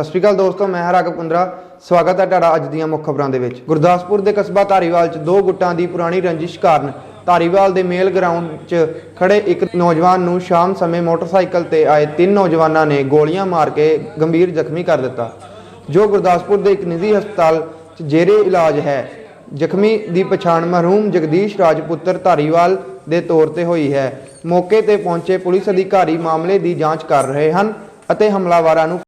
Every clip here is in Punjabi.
ਸਤਿ ਸ਼੍ਰੀ ਅਕਾਲ ਦੋਸਤੋ, ਮੈਂ ਹਾਂ ਰਾਘਵ ਕੁੰਦਰਾ। ਸਵਾਗਤ ਹੈ ਤੁਹਾਡਾ ਅੱਜ ਦੀਆਂ ਮੁੱਖ ਖਬਰਾਂ ਦੇ ਵਿੱਚ। ਗੁਰਦਾਸਪੁਰ ਦੇ ਕਸਬਾ ਧਾਰੀਵਾਲ 'ਚ ਦੋ ਗੁੱਟਾਂ ਦੀ ਪੁਰਾਣੀ ਰੰਜਿਸ਼ ਕਾਰਨ ਧਾਰੀਵਾਲ ਦੇ ਮੇਲ ਗਰਾਊਂਡ 'ਚ ਖੜੇ ਇੱਕ ਨੌਜਵਾਨ ਨੂੰ ਸ਼ਾਮ ਸਮੇਂ ਮੋਟਰਸਾਈਕਲ ਤੇ ਆਏ ਤਿੰਨ ਨੌਜਵਾਨਾਂ ਨੇ ਗੋਲੀਆਂ ਮਾਰ ਕੇ ਗੰਭੀਰ ਜ਼ਖਮੀ ਕਰ ਦਿੱਤਾ। ਜੋ ਗੁਰਦਾਸਪੁਰ ਦੇ ਇੱਕ ਨਿੱਜੀ ਹਸਪਤਾਲ 'ਚ ਜੇਰੇ ਇਲਾਜ ਹੈ। ਜ਼ਖਮੀ ਦੀ ਪਛਾਣ ਮਰਹੂਮ ਜਗਦੀਸ਼ ਰਾਜਪੁੱਤਰ ਧਾਰੀਵਾਲ ਦੇ ਤੌਰ ਤੇ ਹੋਈ ਹੈ। ਮੌਕੇ ਤੇ ਪਹੁੰਚੇ ਪੁਲਿਸ ਅਧਿਕਾਰੀ ਮਾਮਲੇ ਦੀ ਜਾਂਚ ਕਰ ਰਹੇ ਹਨ ਅਤੇ ਹਮਲਾਵਰਾਂ ਨੂੰ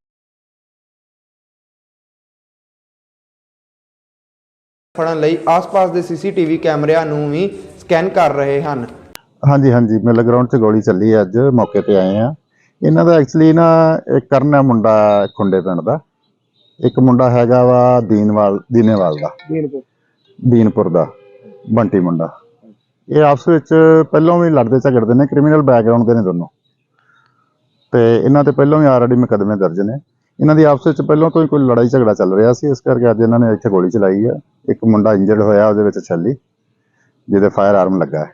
ਫੜਨ ਲਈ ਆਸ-ਪਾਸ ਦੇ ਸੀਸੀਟੀਵੀ ਕੈਮਰਿਆਂ ਨੂੰ ਵੀ ਸਕੈਨ ਕਰ ਰਹੇ ਹਨ। ਹਾਂਜੀ ਹਾਂਜੀ। ਮਿਲ ਗਰਾਊਂਡ 'ਚ ਗੋਲੀ ਚੱਲੀ ਹੈ ਅੱਜ ਮੌਕੇ ਤੇ ਆਏ ਆ। ਇਹਨਾਂ ਦਾ ਐਕਚੁਅਲੀ ਨਾ ਇੱਕ ਕਰਨ ਹੈ ਮੁੰਡਾ ਖੁੰਡੇ ਪਿੰਡ ਦਾ। ਇੱਕ ਮੁੰਡਾ ਹੈਗਾ ਵਾ ਦੀਨਵਾਲ ਦੀਨੇਵਾਲ ਦਾ। ਦੀਨਪੁਰ। ਦਾ ਬੰਟੀ ਮੁੰਡਾ। ਇਹ ਆਪਸ ਵਿੱਚ ਪਹਿਲਾਂ ਵੀ ਲੜਦੇ ਝਗੜਦੇ ਨੇ ਕ੍ਰਿਮੀਨਲ ਬੈਕਗ੍ਰਾਉਂਡ ਦੇ ਨੇ ਦੋਨੋਂ। ਤੇ ਇਹਨਾਂ ਤੇ ਪਹਿਲਾਂ ਵੀ ਆਲਰੇਡੀ ਮੁਕੱਦਮੇ ਦਰਜ ਨੇ। ਇਹਨਾਂ ਦੀ ਆਪਸ ਵਿੱਚ ਪਹਿਲਾਂ ਤੋਂ ਹੀ ਕੋਈ ਲੜਾਈ ਝਗੜਾ ਚੱਲ ਰਿਹਾ ਸੀ ਇਸ ਕਰਕੇ ਅੱਜ ਇਹਨਾਂ ਨੇ ਇੱਥੇ ਗੋਲੀ ਚਲਾਈ ਹੈ। ਇੱਕ ਮੁੰਡਾ ਇੰਜਰਡ ਹੋਇਆ ਉਹਦੇ ਵਿੱਚ ਛੱਲੀ ਜਿਹਦੇ ਫਾਇਰ ਆਰਮ ਲੱਗਾ ਹੈ।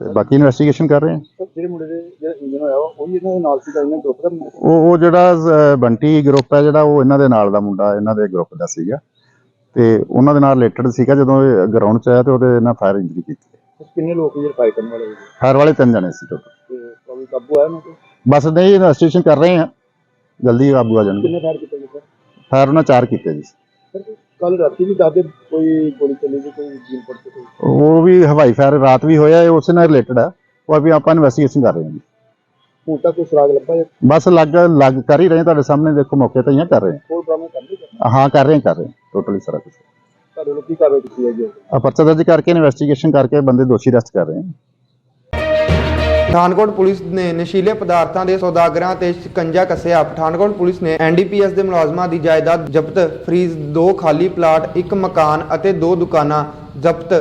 ਤੇ ਬਾਕੀ ਇਨਵੈਸਟੀਗੇਸ਼ਨ ਕਰ ਰਹੇ ਹਾਂ। ਜਿਹੜੇ ਮੁੰਡੇ ਦੇ ਜਿਹੜਾ ਇੰਜਨ ਹੋਇਆ ਉਹ ਵੀ ਇਹਨਾਂ ਦੇ ਨਾਲ ਸੀਗਾ ਇਹਨਾਂ ਗਰੁੱਪ ਦਾ ਉਹ ਉਹ ਜਿਹੜਾ ਅਹ, ਬੰਟੀ ਗਰੁੱਪ ਹੈ ਜਿਹੜਾ ਉਹ ਇਹਨਾਂ ਦੇ ਨਾਲ ਦਾ ਮੁੰਡਾ ਇਹਨਾਂ ਦੇ ਗਰੁੱਪ ਦਾ ਸੀਗਾ। ਤੇ ਉਹਨਾਂ ਦੇ ਨਾਲ ਰਿਲੇਟਡ ਸੀਗਾ ਜਦੋਂ ਇਹ ਗਰਾਊਂਡ 'ਚ ਆਇਆ ਤੇ ਉਹਦੇ ਨਾਲ ਫਾਇਰ ਇੰਜਰੀ ਕੀਤੀ ਕਿੰਨੇ ਲੋਕ ਜਿਹੜੇ ਫਾਈਟ ਕਰਨ ਵਾਲੇ? ਸੀ ਫਾਇਰ ਵਾਲੇ ਤਿੰਨ ਜਣੇ ਸੀ ਟੋਟਲ ਤੇ ਕੋਈ ਕਾਬੂ ਆਇਆ ਉਹਨਾਂ ਤੇ ਬਸ ਨਹੀਂ ਇਨਵੈਸਟੀਗੇਸ਼ਨ ਕਰ ਰਹੇ ਹਾਂ। ਜਲਦੀ ਕਾਬੂ ਆ ਜਾਣਗੇ। ਕਿੰਨੇ ਫਾਇਰ ਕੀਤੇ ਗਏ? ਸਰ ਫਾਇਰ ਉਹਨਾਂ ਚਾਰ ਕੀਤੇ ਜੀ। ਕੱਲ ਰਾਤੀ ਵੀ ਦੱਸਦੇ ਕੋਈ ਗੋਲੀ ਚੱਲੀ ਸੀ ਕੋਈ ਜੀਨਪੁਰ ਤੇ ਕੋਈ? ਉਹ ਵੀ ਹਵਾਈ ਫਾਇਰ ਰਾਤ ਵੀ ਹੋਇਆ ਇਹ ਉਸੇ ਨਾਲ ਰਿਲੇਟਡ ਹੈ ਉਹ ਵੀ ਆਪਾਂ ਇਨਵੈਸਟੀਗੇਸ਼ਨ ਕਰ ਰਹੇ ਹਾਂ ਜੀ। ਹੁਣ ਤੱਕ ਕੋਈ ਸੁਰਾਗ ਲੱਭਾ ਜਾਂ? ਬਸ ਲੱਗ ਲੱਗ ਕਰ ਹੀ ਰਹੇ ਹਾਂ, ਤੁਹਾਡੇ ਸਾਹਮਣੇ ਦੇਖੋ ਮੌਕੇ ਤੇ ਹੀ ਕਰ ਰਹੇ ਡਰਾਮਾ ਕਰ ਲਈ ਹਾਂ? ਹਾਂ ਕਰ ਰਹੇ ਹਾਂ, ਕਰ ਰਹੇ ਟੋਟਲੀ ਸਾਰਾ ਕੁਝ ਤੁਹਾਡੇ ਲੋਕ ਕੀ ਕਾਰਵਾਈ ਕੀਤੀ ਹੈ ਜੀ ਆ ਪਰਚਾ ਦਰਜ ਕਰਕੇ ਇਨਵੈਸਟੀਗੇਸ਼ਨ ਕਰਕੇ ਬੰਦੇ ਦੋਸ਼ੀ ਅਰੈਸਟ ਕਰ ਰਹੇ ਹਾਂ। ਪਠਾਨਕੋਟ ਪੁਲਿਸ ਨੇ ਨਸ਼ੀਲੇ ਪਦਾਰਥਾਂ ਦੇ ਸੌਦਾਗਰਾਂ ਤੇ ਸ਼ਿਕੰਜਾ ਕੱਸਿਆ। ਪਠਾਨਕੋਟ ਪੁਲਿਸ ਨੇ ਐਨਡੀਪੀਐਸ ਦੇ ਮੁਲਾਜ਼ਮਾਂ ਦੀ ਜਾਇਦਾਦ ਜ਼ਬਤ, ਫਰੀਜ਼ ਦੋ ਖਾਲੀ ਪਲਾਟ, ਇੱਕ ਮਕਾਨ ਅਤੇ ਦੋ ਦੁਕਾਨਾਂ ਜ਼ਬਤ।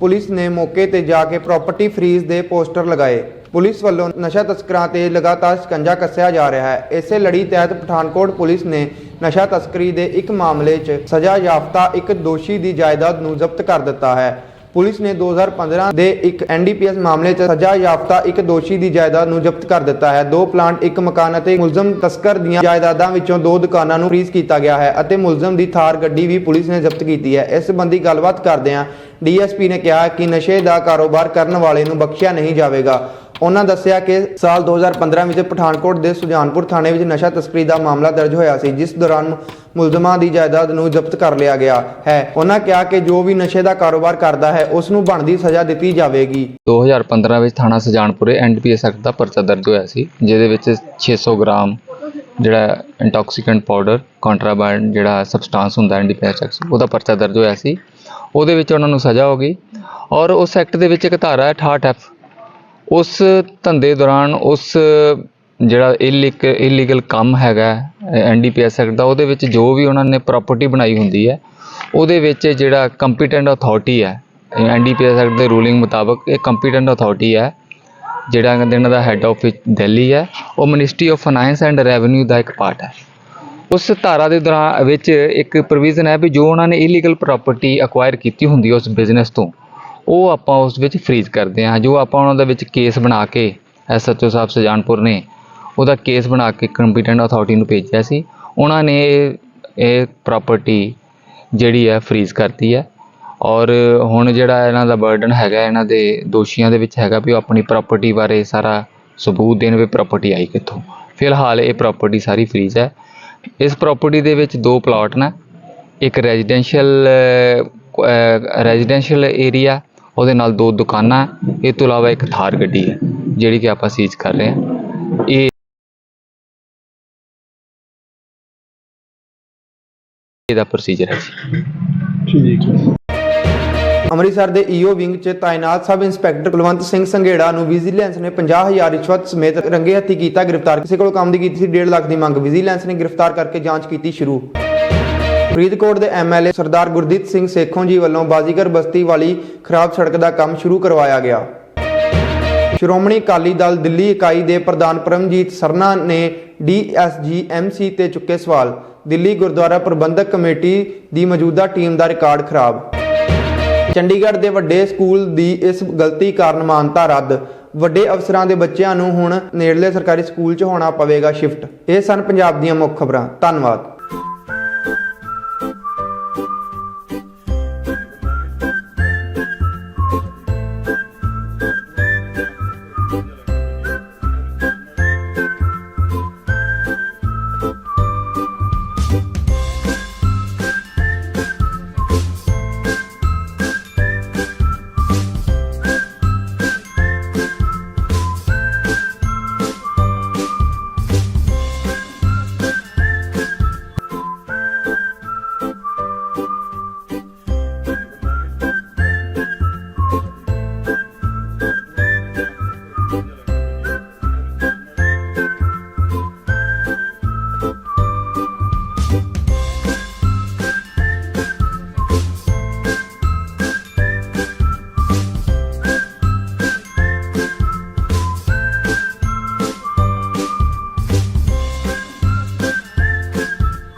ਪੁਲਿਸ ਨੇ ਮੌਕੇ ਤੇ ਜਾ ਕੇ ਪ੍ਰਾਪਰਟੀ ਫਰੀਜ਼ ਦੇ ਪੋਸਟਰ ਲਗਾਏ। ਪੁਲਿਸ ਵੱਲੋਂ ਨਸ਼ਾ ਤਸਕਰਾਂ ਤੇ ਲਗਾਤਾਰ ਸ਼ਿਕੰਜਾ ਕੱਸਿਆ ਜਾ ਰਿਹਾ ਹੈ। ਇਸੇ ਲੜੀ ਤਹਿਤ ਪਠਾਨਕੋਟ ਪੁਲਿਸ ਨੇ ਨਸ਼ਾ ਤਸਕਰੀ ਦੇ ਇੱਕ ਮਾਮਲੇ 'ਚ ਸਜ਼ਾ ਯਾਫਤਾ ਇੱਕ ਦੋਸ਼ੀ ਦੀ ਜਾਇਦਾਦ ਨੂੰ ਜ਼ਬਤ ਕਰ ਦਿੱਤਾ ਹੈ। ਪੁਲਿਸ ਨੇ 2015 ਦੇ ਇੱਕ ਐਨਡੀਪੀਐਸ ਮਾਮਲੇ 'ਚ ਸਜ਼ਾ ਯਾਫਤਾ ਇੱਕ ਦੋਸ਼ੀ ਦੀ ਜਾਇਦਾਦ ਨੂੰ ਜ਼ਬਤ ਕਰ ਦਿੱਤਾ ਹੈ। ਦੋ ਪਲਾਂਟ, ਇੱਕ ਮਕਾਨ ਅਤੇ ਮੁਲਜ਼ਮ ਤਸਕਰ ਦੀਆਂ ਜਾਇਦਾਦਾਂ ਵਿੱਚੋਂ ਦੋ ਦੁਕਾਨਾਂ ਨੂੰ ਫ੍ਰੀਜ਼ ਕੀਤਾ ਗਿਆ ਹੈ ਅਤੇ ਮੁਲਜ਼ਮ ਦੀ ਥਾਰ ਗੱਡੀ ਵੀ ਪੁਲਿਸ ਨੇ ਜ਼ਬਤ ਕੀਤੀ ਹੈ। ਇਸ ਸੰਬੰਧੀ ਗੱਲਬਾਤ ਕਰਦਿਆਂ ਡੀਐਸਪੀ ਨੇ ਕਿਹਾ ਕਿ ਨਸ਼ੇ ਦਾ ਕਾਰੋਬਾਰ ਕਰਨ ਵਾਲੇ ਨੂੰ ਬਖਸ਼ਿਆ ਨਹੀਂ ਜਾਵੇਗਾ। ਉਹਨਾਂ ਦੱਸਿਆ ਕਿ ਸਾਲ 2015 ਵਿੱਚ ਪਠਾਨਕੋਟ ਦੇ ਸੁਜਾਨਪੁਰ ਥਾਣੇ ਵਿੱਚ ਨਸ਼ਾ ਤਸਕਰੀ ਦਾ ਮਾਮਲਾ ਦਰਜ ਹੋਇਆ ਸੀ, ਜਿਸ ਦੌਰਾਨ ਮੁਲਜ਼ਮਾਂ ਦੀ ਜਾਇਦਾਦ ਨੂੰ ਜ਼ਬਤ ਕਰ ਲਿਆ ਗਿਆ ਹੈ। ਉਹਨਾਂ ਕਿਹਾ ਕਿ ਜੋ ਵੀ ਨਸ਼ੇ ਦਾ ਕਾਰੋਬਾਰ ਕਰਦਾ ਹੈ, ਉਸ ਨੂੰ ਬਣਦੀ ਸਜ਼ਾ ਦਿੱਤੀ ਜਾਵੇਗੀ। 2015 ਵਿੱਚ ਥਾਣਾ ਸੁਜਾਨਪੁਰੇ ਐਨਡੀਪੀਐਸ ਐਕਟ ਦਾ ਪਰਚਾ ਦਰਜ ਹੋਇਆ ਸੀ, ਜਿਹਦੇ ਵਿੱਚ 600 ਗ੍ਰਾਮ ਜਿਹੜਾ ਇੰਟੌਕਸੀਕੈਂਟ ਪਾਊਡਰ ਕੰਟਰਾਬੈਂਡ ਜਿਹੜਾ ਸਬਸਟੈਂਸ ਹੁੰਦਾ ਐਨਡੀਪੀਐਸ ਐਕਟ ਉਹਦਾ ਪਰਚਾ ਦਰਜ ਹੋਇਆ ਸੀ। ਉਹਦੇ ਵਿੱਚ ਉਹਨਾਂ ਨੂੰ ਸਜ਼ਾ ਹੋ ਗਈ ਔਰ ਉਸ ਐਕਟ ਦੇ ਵਿੱਚ ਇੱਕ ਧਾਰਾ ਹੈ 68 ਐਫ ਉਸ ਧੰਦੇ ਦੌਰਾਨ ਉਸ ਜਿਹੜਾ ਇਲੀਕ ਇਲੀਗਲ ਕੰਮ ਹੈਗਾ ਐਨਡੀਪੀਐਸ ਐਕਟ ਦਾ, ਉਹਦੇ ਵਿੱਚ ਜੋ ਵੀ ਉਹਨਾਂ ਨੇ ਪ੍ਰਾਪਰਟੀ ਬਣਾਈ ਹੁੰਦੀ ਹੈ, ਉਹਦੇ ਵਿੱਚ ਜਿਹੜਾ ਕੰਪੀਟੈਂਟ ਅਥਾਰਟੀ ਹੈ ਐਨਡੀਪੀਐਸ ਐਕਟ ਦੇ ਰੂਲਿੰਗ ਮੁਤਾਬਕ ਇਹ ਕੰਪੀਟੈਂਟ ਅਥਾਰਟੀ ਹੈ, ਜਿਹੜਾ ਕਹਿੰਦੇ ਇਹਨਾਂ ਦਾ ਹੈੱਡ ਆਫਿਸ ਦਿੱਲੀ ਹੈ, ਉਹ ministry of finance and revenue ਦਾ ਇੱਕ ਪਾਰਟ ਹੈ। ਉਸ ਧਾਰਾ ਦੇ ਦੌਰਾਨ ਵਿੱਚ ਇੱਕ ਪ੍ਰੋਵੀਜ਼ਨ ਹੈ ਵੀ ਜੋ ਉਹਨਾਂ ਨੇ ਇਲੀਗਲ ਪ੍ਰਾਪਰਟੀ ਅਕਵਾਇਰ ਕੀਤੀ ਹੁੰਦੀ ਹੈ ਉਸ ਬਿਜ਼ਨਸ ਤੋਂ ਉਹ ਆਪਾਂ ਉਸ ਵਿੱਚ ਫ੍ਰੀਜ਼ ਕਰਦੇ ਹਾਂ। ਜੋ ਆਪਾਂ ਉਹਨਾਂ ਦੇ ਵਿੱਚ ਕੇਸ ਬਣਾ ਕੇ ਐਸਐਚਓ ਸਾਹਿਬ ਸੁਜਾਨਪੁਰ ਨੇ, ਉਹਦਾ ਕੇਸ ਬਣਾ ਕੇ ਕੰਪੀਟੈਂਟ ਅਥਾਰਟੀ ਨੂੰ ਭੇਜਿਆ ਸੀ। ਉਹਨਾਂ ਨੇ ਇਹ- ਇਹ ਪ੍ਰਾਪਰਟੀ ਜਿਹੜੀ ਹੈ ਫ੍ਰੀਜ਼ ਕਰਤੀ ਹੈ। ਔਰ ਹੁਣ ਜਿਹੜਾ ਇਹਨਾਂ ਦਾ ਬਰਡਨ ਹੈਗਾ, ਇਹਨਾਂ ਦੇ ਦੋਸ਼ੀਆਂ ਦੇ ਵਿੱਚ ਹੈਗਾ ਵੀ ਉਹ ਆਪਣੀ ਪ੍ਰਾਪਰਟੀ ਬਾਰੇ ਸਾਰਾ ਸਬੂਤ ਦੇਣ ਵੀ ਪ੍ਰਾਪਰਟੀ ਆਈ ਕਿੱਥੋਂ। ਫਿਲਹਾਲ ਇਹ ਪ੍ਰਾਪਰਟੀ ਸਾਰੀ ਫ੍ਰੀਜ਼ ਹੈ। ਇਸ ਪ੍ਰਾਪਰਟੀ ਦੇ ਵਿੱਚ ਦੋ ਪਲਾਟ ਨੇ। ਇੱਕ ਰੈਜ਼ੀਡੈਂਸ਼ੀਅਲ ਰੈਜ਼ੀਡੈਂਸ਼ੀਅਲ ਏਰੀਆ ਉਹਦੇ ਨਾਲ ਦੋ ਦੁਕਾਨਾਂ ਇਹ ਤੋਂ ਇਲਾਵਾ ਇੱਕ ਥਾਰ ਗੱਡੀ ਹੈ, ਜਿਹੜੀ ਕਿ ਆਪਾਂ ਸੀਜ਼ ਕਰ ਰਹੇ ਹਾਂ। ਇਹ ਇਹਦਾ ਪ੍ਰੋਸੀਜਰ ਹੈ ਜੀ। ਅੰਮ੍ਰਿਤਸਰ ਦੇ ਈਓ ਵਿੰਗ 'ਚ ਤਾਇਨਾਤ ਸਬ ਇੰਸਪੈਕਟਰ ਕੁਲਵੰਤ ਸਿੰਘ ਸੰਘੇੜਾ ਨੂੰ ਵਿਜੀਲੈਂਸ ਨੇ 50000 ਰਿਸ਼ਵਤ ਸਮੇਤ ਰੰਗੇ ਹੱਥੀ ਕੀਤਾ ਗ੍ਰਿਫਤਾਰ। ਕਿਸੇ ਕੋਲ ਕੰਮ ਦੀ ਕੀਤੀ ਸੀ 1.5 ਲੱਖ ਦੀ ਮੰਗ। ਵਿਜੀਲੈਂਸ ਨੇ ਗ੍ਰਿਫਤਾਰ ਕਰਕੇ ਜਾਂਚ ਕੀਤੀ ਸ਼ੁਰੂ। ਫਰੀਦਕੋਟ ਦੇ ਐਮਐਲਏ ਸਰਦਾਰ ਗੁਰਦੀਪ ਸਿੰਘ ਸੇਖੋਂ ਜੀ ਵੱਲੋਂ ਬਾਜ਼ੀਗਰ ਬਸਤੀ ਵਾਲੀ ਖਰਾਬ ਸੜਕ ਦਾ ਕੰਮ ਸ਼ੁਰੂ ਕਰਵਾਇਆ ਗਿਆ। ਸ਼੍ਰੋਮਣੀ ਅਕਾਲੀ ਦਲ ਦਿੱਲੀ ਇਕਾਈ ਦੇ ਪ੍ਰਧਾਨ ਪਰਮਜੀਤ ਸਰਨਾ ਨੇ ਡੀਐਸਜੀ ਐਮਸੀ ਤੇ ਚੁੱਕੇ ਸਵਾਲ। ਦਿੱਲੀ ਗੁਰਦੁਆਰਾ ਪ੍ਰਬੰਧਕ ਕਮੇਟੀ ਦੀ ਮੌਜੂਦਾ ਟੀਮ ਦਾ ਰਿਕਾਰਡ ਖਰਾਬ। ਚੰਡੀਗੜ੍ਹ ਦੇ ਵੱਡੇ ਸਕੂਲ ਦੀ ਇਸ ਗਲਤੀ ਕਾਰਨ ਮਾਨਤਾ ਰੱਦ। ਵੱਡੇ ਅਫਸਰਾਂ ਦੇ ਬੱਚਿਆਂ ਨੂੰ ਹੁਣ ਨੇੜਲੇ ਸਰਕਾਰੀ ਸਕੂਲ 'ਚ ਹੋਣਾ ਪਵੇਗਾ ਸ਼ਿਫਟ। ਇਹ ਸਨ ਪੰਜਾਬ ਦੀਆਂ ਮੁੱਖ ਖਬਰਾਂ। ਧੰਨਵਾਦ।